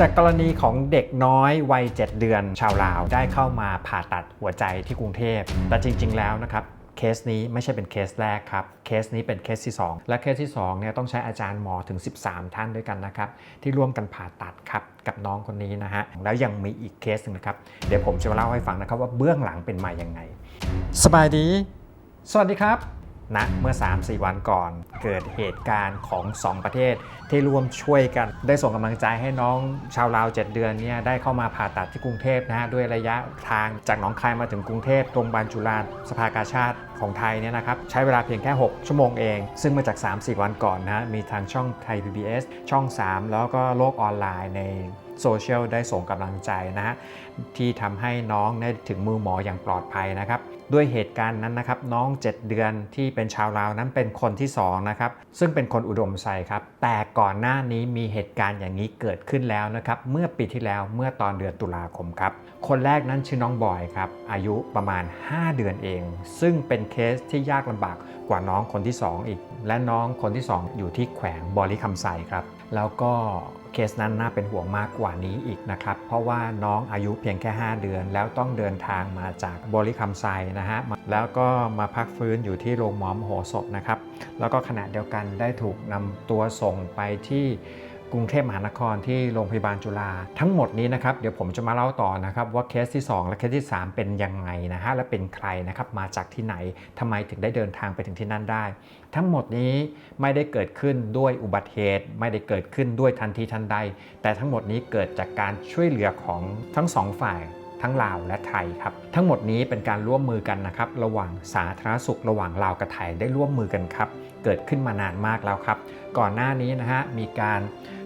จากกรณีของเด็กน้อยวัย 7 เดือน ชาวลาวได้เข้ามาผ่าตัดหัวใจที่กรุงเทพ แต่จริง ๆ แล้วนะครับเคสนี้ไม่ใช่เป็นเคสแรกครับ เคสนี้เป็นเคสที่ 2 และเคสที่2เนี่ยต้องใช้อาจารย์หมอถึง 13 ท่านด้วยกันนะครับ ที่ร่วมกันผ่าตัดครับกับน้องคนนี้นะฮะ แล้วยังมีอีกเคสหนึงนะครับ เดี๋ยวผมจะมาเล่าให้ฟังนะครับว่าเบื้องหลังเป็นมาอย่างไง สบายดี สวัสดีครับ นะเมื่อ 3-4 วันก่อนเกิดเหตุการณ์ของ 2 ประเทศ ที่ร่วมช่วยกันได้ส่งกำลังใจให้น้องชาวลาว 7 เดือนเนี่ยได้เข้ามาผ่าตัดที่กรุงเทพนะฮะด้วยระยะทางจากหนองคายมาถึงกรุงเทพโรงพยาบาลจุฬาสภากาชาติของไทยเนี่ยนะครับใช้เวลาเพียงแค่ 6 ชั่วโมงเอง ซึ่งมาจาก 3-4 วันก่อนนะฮะมีทางช่องไทย PBS ช่อง 3 แล้วก็โลกออนไลน์ในโซเชียลได้ส่งกำลังใจนะฮะที่ทำให้น้องได้ถึงมือหมออย่างปลอดภัยนะครับ ด้วยเหตุการณ์นั้นนะครับน้อง 7 เดือนที่เป็นชาวลาวนั้นเป็นคนที่2นะครับซึ่งเป็นคนอุดมไซครับแต่ก่อนหน้านี้มีเหตุการณ์อย่างนี้เกิดขึ้นแล้วนะครับเมื่อปีที่แล้วเมื่อตอนเดือนตุลาคมครับคนแรกนั้นชื่อน้องบอยครับอายุประมาณ 5 เดือนเอง ซึ่งเป็นเคสที่ยากลำบากกว่าน้องคนที่ 2 อีก และน้องคนที่ 2 อยู่ที่แขวงบริคำไซครับแล้วก็ เคสนั้นน่าเป็นห่วงมากกว่านี้อีกนะครับ เพราะว่าน้องอายุเพียงแค่ 5 เดือน แล้วต้องเดินทางมาจากบริคำไซนะฮะแล้วก็มาพักฟื้นอยู่ที่โรงหมอมโหสถนะครับ แล้วก็ขณะเดียวกันได้ถูกนำตัวส่งไปที่ กรุงเทพมหานครที่โรงพยาบาลจุฬาทั้งหมดนี้นะครับเดี๋ยวผมจะมาเล่าต่อนะครับว่าเคสที่ 2 และเคสที่ 3 เป็นยังไงนะฮะและเป็นใครนะครับมาจากที่ไหนทำไมถึงได้เดินทางไปถึงที่นั่นได้ ทั้งหมดนี้ไม่ได้เกิดขึ้นด้วยอุบัติเหตุ ไม่ได้เกิดขึ้นด้วยทันทีทันใด แต่ทั้งหมดนี้เกิดจากการช่วยเหลือของทั้งสองฝ่าย ทั้งลาวและไทยครับ ทั้งหมดนี้เป็นการร่วมมือกันนะครับ ระหว่างสาธารณสุขระหว่างลาวกับไทยได้ร่วมมือกันครับ เกิดขึ้นมานานมากแล้วครับ ก่อนหน้านี้นะฮะมีการ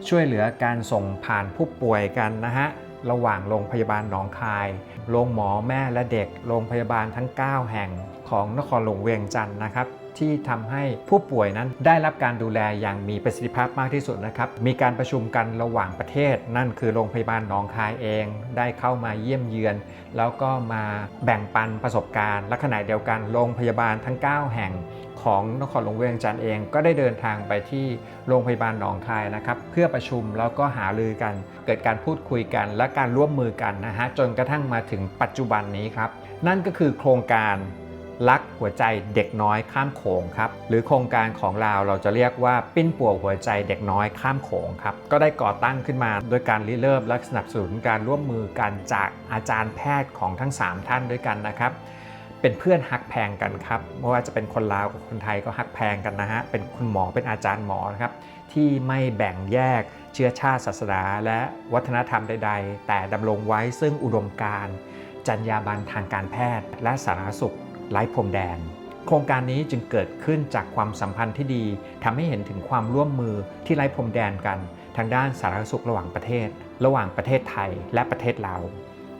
ช่วยเหลือการส่งผ่านผู้ป่วยกันนะฮะระหว่างโรงพยาบาลหนองคาย โรงหมอแม่และเด็ก โรงพยาบาลทั้ง 9 แห่งของนครหลวงเวียงจันทร์นะครับ ที่ทำให้ผู้ป่วยนั้นได้รับการดูแลอย่างมีประสิทธิภาพมากที่สุดนะครับ มีการประชุมกันระหว่างประเทศ นั่นคือโรงพยาบาลหนองคายเอง ได้เข้ามาเยี่ยมเยือน แล้วก็มาแบ่งปันประสบการณ์และขณะเดียวกันโรงพยาบาลทั้ง 9 แห่งของนครหลวงเวียงจันทร์เองก็ได้เดินทางไปที่โรงพยาบาลหนองคายนะครับ เพื่อประชุมแล้วก็หารือกัน เกิดการพูดคุยกัน และการร่วมมือกันนะฮะจนกระทั่งมาถึงปัจจุบันนี้ครับ นั่นก็คือโครงการ รักหัวใจเด็กน้อยข้ามโขงครับหรือโครงการของเราเราจะเรียกว่าปิ้นป่วหัวใจเด็กน้อยข้ามโขงครับก็ได้ก่อตั้งขึ้นมา โดยการริเริ่มและสนับสนุนการร่วมมือกันจากอาจารย์แพทย์ของทั้ง 3 ท่านด้วยกันนะครับเป็นเพื่อนฮักแพงกันครับไม่ว่าจะเป็นคนลาวกับคนไทยก็ฮักแพงกันนะฮะเป็นคุณหมอเป็นอาจารย์หมอนะครับที่ไม่แบ่งแยกเชื้อชาติศาสนาและวัฒนธรรมใด ๆ แต่ดำรงไว้ซึ่งอุดมการจรรยาบรรณทางการแพทย์และสาธารณสุข ไร้พรมแดน โครงการนี้จึงเกิดขึ้นจากความสัมพันธ์ที่ดีทำให้เห็นถึงความร่วมมือที่ไร้พรมแดนกัน ทางด้านสาธารณสุขระหว่างประเทศ ระหว่างประเทศไทยและประเทศลาว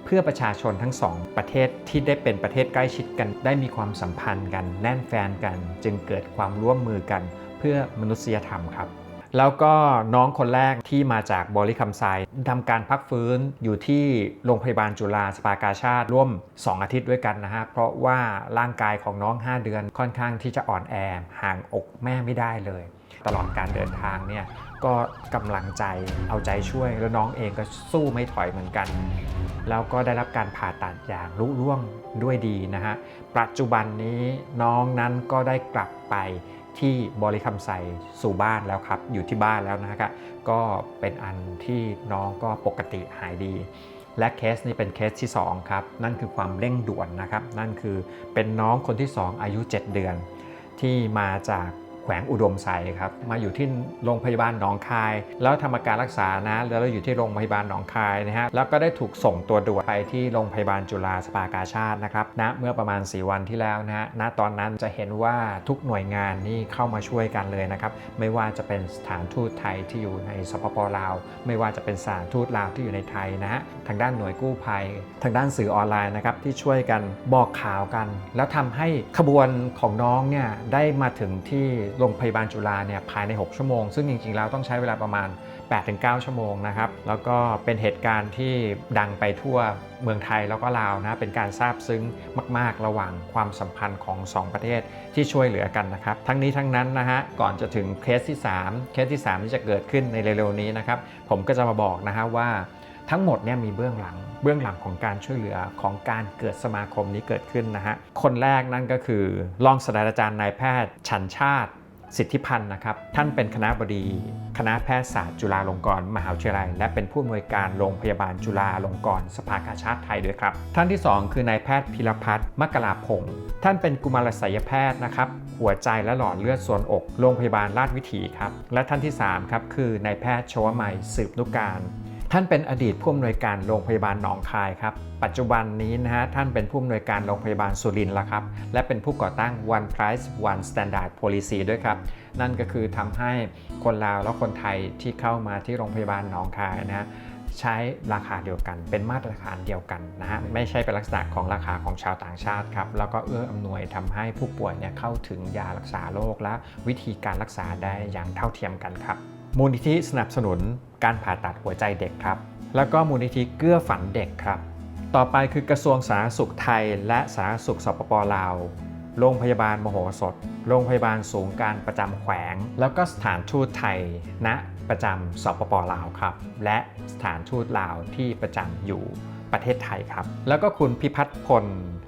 เพื่อประชาชนทั้งสองประเทศที่ได้เป็นประเทศใกล้ชิดกัน ได้มีความสัมพันธ์กัน แน่นแฟนกัน จึงเกิดความร่วมมือกัน เพื่อมนุษยธรรมครับ แล้วก็น้องคนแรกที่มาจากบริคำไซทำการพักฟื้นอยู่ที่โรงพยาบาลจุฬาสภากาชาติร่วม 2 อาทิตย์ด้วยกันนะฮะ เพราะว่าร่างกายของน้อง 5 เดือนค่อนข้างที่จะอ่อนแอห่างอกแม่ไม่ได้เลย ตลอดการเดินทางเนี่ยก็กำลังใจเอาใจช่วย แล้วน้องเองก็สู้ไม่ถอยเหมือนกัน แล้วก็ได้รับการผ่าตัดอย่างลุล่วงด้วยดีนะฮะปัจจุบันนี้น้องนั้นก็ได้กลับไป ที่บริคำไซสู่บ้านแล้วครับ อยู่ที่บ้านแล้วนะครับก็เป็นอันที่น้องก็ปกติหายดี และเคสนี้เป็นเคสที่ 2 ครับ นั่นคือความเร่งด่วนนะครับ นั่นคือเป็นน้องคนที่ 2 อายุ 7 เดือน ที่มาจาก วงอุดมไซครับมาอยู่ที่โรงพยาบาลหนองคาย แล้วทำอาการรักษานะแล้วเราอยู่ที่โรงพยาบาลหนองคายนะฮะแล้วก็ได้ถูกส่งตัวด่วนไปที่โรงพยาบาลจุฬาสภากาชาตินะครับณเมื่อประมาณ 4 วันที่แล้วนะฮะณตอนนั้นจะเห็นว่าทุกหน่วยงานนี่เข้ามาช่วยกันเลยนะครับไม่ว่าจะเป็นสถานทูตไทยที่อยู่ในสปปลาว ไม่ว่าจะเป็นสถานทูตลาวที่อยู่ในไทยนะฮะทางด้านหน่วยกู้ภัย ทางด้านสื่อออนไลน์นะครับที่ช่วยกันบอกข่าวกัน แล้วทำให้ขบวนของน้องเนี่ยได้มาถึงที่โรงพยาบาลจุฬาเนี่ยภายใน 6 ชั่วโมง ซึ่งจริงๆ แล้วต้องใช้เวลาประมาณ 8-9 ชั่วโมงนะครับ แล้วก็เป็นเหตุการณ์ที่ดังไปทั่วเมืองไทยแล้วก็ลาวนะ เป็นการซาบซึ้งมาก ๆ ระหว่างความสัมพันธ์ของ 2 ประเทศที่ช่วยเหลือกันนะครับ ทั้งนี้ทั้งนั้นนะฮะ ก่อนจะถึงเคสที่ 3 เคสที่ 3 ที่จะเกิดขึ้นในเร็วๆนี้นะครับ ผมก็จะมาบอกนะฮะว่าทั้งหมดเนี่ยมีเบื้องหลัง เบื้องหลังของการช่วยเหลือของการเกิดสมาคมนี้เกิดขึ้นนะฮะ คนแรกนั่นก็คือรองศาสตราจารย์นายแพทย์ชันชาติ สิทธิพันธ์นะครับ ท่านเป็นคณะบดี คณะแพทยศาสตร์จุฬาลงกรณ์มหาวิทยาลัย และเป็นผู้อำนวยการโรงพยาบาลจุฬาลงกรณ์สภากาชาติไทยด้วยครับ ท่านที่ 2 คือนายแพทย์พิรพัฒน์มกราพงศ์ท่านเป็นกุมารศัลยแพทย์นะครับ หัวใจและหลอดเลือดส่วนอก โรงพยาบาลราชวิถีครับ และท่านที่3ครับคือนายแพทย์ชวมัยสืบนุการ ท่านเป็นอดีตผู้อำนวยการโรงพยาบาลหนองคายครับ ปัจจุบันนี้นะฮะท่านเป็นผู้อำนวยการโรงพยาบาลสุรินทร์แล้วครับ และเป็นผู้ก่อตั้ง One Price One Standard Policy ด้วยครับ นั่นก็คือทำให้คนลาวและคนไทยที่เข้ามาที่โรงพยาบาลหนองคายนะใช้ราคาเดียวกัน เป็นมาตรฐานเดียวกันนะฮะไม่ใช่เป็นลักษณะของราคาของชาวต่างชาติครับ แล้วก็เอื้ออำนวยทำให้ผู้ป่วยเนี่ยเข้าถึงยารักษาโรคและวิธีการรักษาได้อย่างเท่าเทียมกันครับ มูลนิธิสนับสนุนการผ่าตัดหัวใจเด็กครับ แล้วก็มูลนิธิเกื้อฝันเด็กครับ ต่อไปคือกระทรวงสาธารณสุขไทย และสาธารณสุขสปปลาว โรงพยาบาลมโหสถ โรงพยาบาลสูงการประจำแขวง แล้วก็สถานทูตไทยณประจำสปปลาวครับ และสถานทูตลาวที่ประจำอยู่ ประเทศไทยครับ แล้วก็คุณพิพัฒน์พล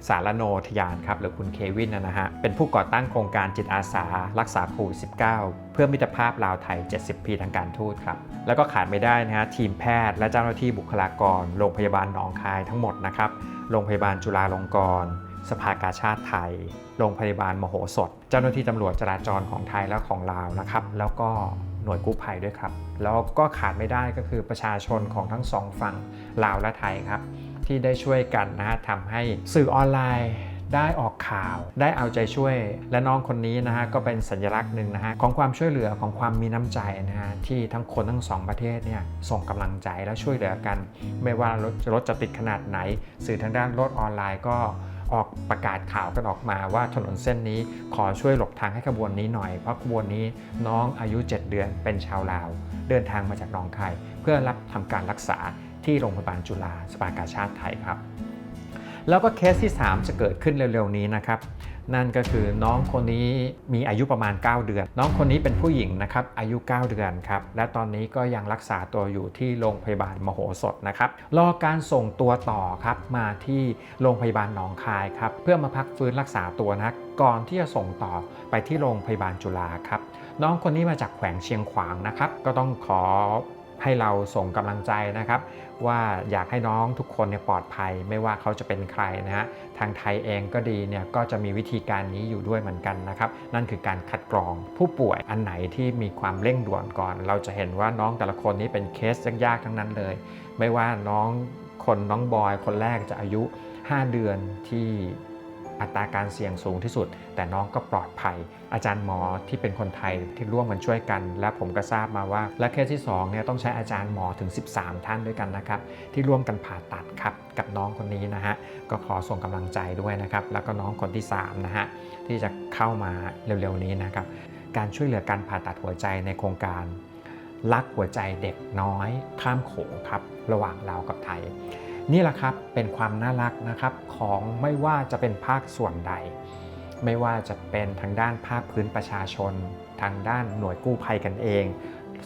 สารโนทยานครับหรือคุณเควินนะฮะ เป็นผู้ก่อตั้งโครงการจิตอาสา รักษาโควิด -19 เพื่อมิตรภาพลาวไทย 70 ปีทางการทูตครับ แล้วก็ขาดไม่ได้นะฮะทีมแพทย์และเจ้าหน้าที่บุคลากร โรงพยาบาลหนองคายทั้งหมดนะครับ โรงพยาบาลจุฬาลงกรณ์สภากาชาติไทย โรงพยาบาลมโหสถ เจ้าหน้าที่ตำรวจจราจรของไทยและของลาวนะครับ แล้วก็ หน่วยกู้ภัยด้วยครับ แล้วก็ขาดไม่ได้ก็คือประชาชนของทั้งสองฝั่งลาวและไทยครับ ที่ได้ช่วยกันนะฮะทำให้สื่อออนไลน์ได้ออกข่าวได้เอาใจช่วย และน้องคนนี้นะฮะก็เป็นสัญลักษณ์หนึ่งนะฮะของความช่วยเหลือของความมีน้ำใจนะฮะที่ทั้งคนทั้งสองประเทศเนี่ยส่งกำลังใจและช่วยเหลือกัน ไม่ว่ารถรถจะติดขนาดไหน สื่อทางด้านรถออนไลน์ก็ ออกประกาศข่าวกันออกมาว่าถนนเส้นนี้ขอช่วยหลบทางให้ขบวนนี้หน่อย เพราะขบวนนี้น้องอายุ 7 เดือนเป็นชาวลาว เดินทางมาจากหนองคายเพื่อรับทำการรักษาที่โรงพยาบาลจุฬาสภากาชาติไทยครับ แล้วก็เคสที่ 3 จะเกิดขึ้นเร็วๆนี้นะครับ นั่นก็คือน้องคนนี้มีอายุประมาณ 9 เดือน น้องคนนี้เป็นผู้หญิงนะครับอายุ 9 เดือนครับและตอนนี้ก็ยังรักษาตัวอยู่ที่โรงพยาบาลมโหสถนะครับรอการส่งตัวต่อครับมาที่โรงพยาบาลหนองคายครับเพื่อมาพักฟื้นรักษาตัวนะก่อนที่จะส่งต่อไปที่โรงพยาบาลจุฬาครับน้องคนนี้มาจากแขวงเชียงขวางนะครับก็ต้องขอ ให้เราส่งกำลังใจนะครับ ว่าอยากให้น้องทุกคนเนี่ยปลอดภัย ไม่ว่าเขาจะเป็นใครนะฮะทางไทยเองก็ดีเนี่ยก็จะมีวิธีการนี้อยู่ด้วยเหมือนกันนะครับ นั่นคือการคัดกรองผู้ป่วยอันไหนที่มีความเร่งด่วนก่อน เราจะเห็นว่าน้องแต่ละคนนี้เป็นเคสยากๆทั้งนั้นเลย ไม่ว่าน้องคนน้องบอยคนแรกจะอายุ 5 เดือนที่ อัตราการเสี่ยงสูงที่สุด แต่น้องก็ปลอดภัย อาจารย์หมอที่เป็นคนไทยที่ร่วมกันช่วยกัน และผมก็ทราบมาว่า และเคสที่2เนี่ยต้องใช้อาจารย์หมอถึง 13 ท่านด้วยกันนะครับ ที่ร่วมกันผ่าตัดครับกับน้องคนนี้นะฮะก็ขอส่งกำลังใจด้วยนะครับ แล้วก็น้องคนที่3นะฮะที่จะเข้ามาเร็วๆนี้นะครับการช่วยเหลือการผ่าตัดหัวใจในโครงการรักหัวใจเด็กน้อยข้ามโขงครับ ระหว่างลาวกับไทย นี่แหละครับเป็นความน่ารักนะครับของไม่ว่าจะเป็นภาคส่วนใด ไม่ว่าจะเป็นทางด้านภาคพื้นประชาชน ทางด้านหน่วยกู้ภัยกันเอง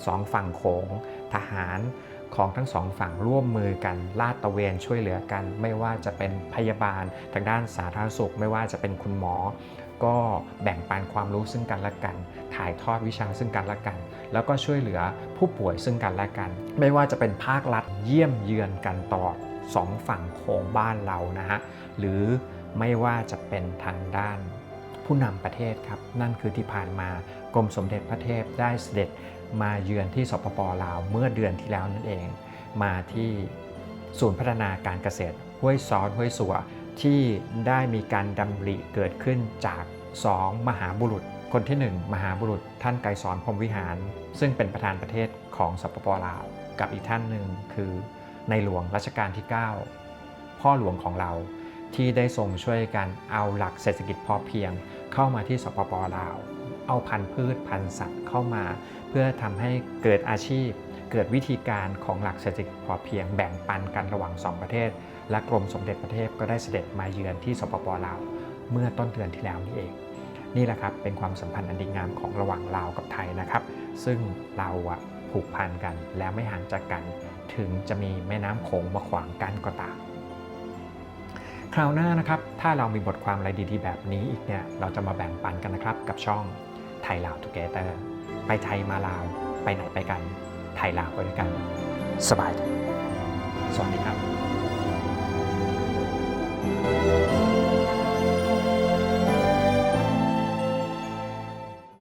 สองฝั่งโขงทหารของทั้งสองฝั่งร่วมมือกันลาดตระเวนช่วยเหลือกัน ไม่ว่าจะเป็นพยาบาล ทางด้านสาธารณสุข ไม่ว่าจะเป็นคุณหมอ ก็แบ่งปันความรู้ซึ่งกันและกัน ถ่ายทอดวิชาซึ่งกันและกัน แล้วก็ช่วยเหลือผู้ป่วยซึ่งกันและกัน ไม่ว่าจะเป็นภาครัฐเยี่ยมเยือนกันตลอด สองฝั่งโขงบ้านเรานะฮะหรือไม่ว่าจะเป็นทางด้านผู้นำประเทศครับ นั่นคือที่ผ่านมากรมสมเด็จพระเทพได้เสด็จมาเยือนที่สปปลาวเมื่อเดือนที่แล้วนั่นเอง มาที่ศูนย์พัฒนาการเกษตรห้วยซ้อนห้วยสัวที่ได้มีการดำริเกิดขึ้นจากสองมหาบุรุษ คนที่ 1 มหาบุรุษท่านไกรสอนพรมวิหาร ซึ่งเป็นประธานประเทศของสปปลาว กับอีกท่านหนึ่งคือ ในหลวงรัชกาลที่ 9 พ่อหลวงของเราที่ได้ทรงช่วยกันเอาหลักเศรษฐกิจพอเพียงเข้ามาที่สปปลาว เอาพันธุ์พืชพันธุ์สัตว์เข้ามา เพื่อทำให้เกิดอาชีพ เกิดวิธีการของหลักเศรษฐกิจพอเพียงแบ่งปันกันระหว่างสองประเทศ และกรมสมเด็จพระเทพก็ได้เสด็จมาเยือนที่สปปลาว เมื่อต้นเดือนที่แล้วนี่เอง นี่แหละครับเป็นความสัมพันธ์อันดีงามของระหว่างลาวกับไทยนะครับ ซึ่งเราอะผูกพันกันแล้วไม่ห่างจากกัน ถึงจะมีแม่น้ำโขงมาขวางกั้นก็ตามคราวหน้านะครับ ถ้าเรามีบทความอะไรดีๆ แบบนี้อีกเนี่ย เราจะมาแบ่งปันกันนะครับ กับช่องไทยลาวทูเกเตอร์ไปไทยมาลาว ไปไหนไปกัน ไทยลาวไปด้วยกัน สบายสวัสดีครับ thank you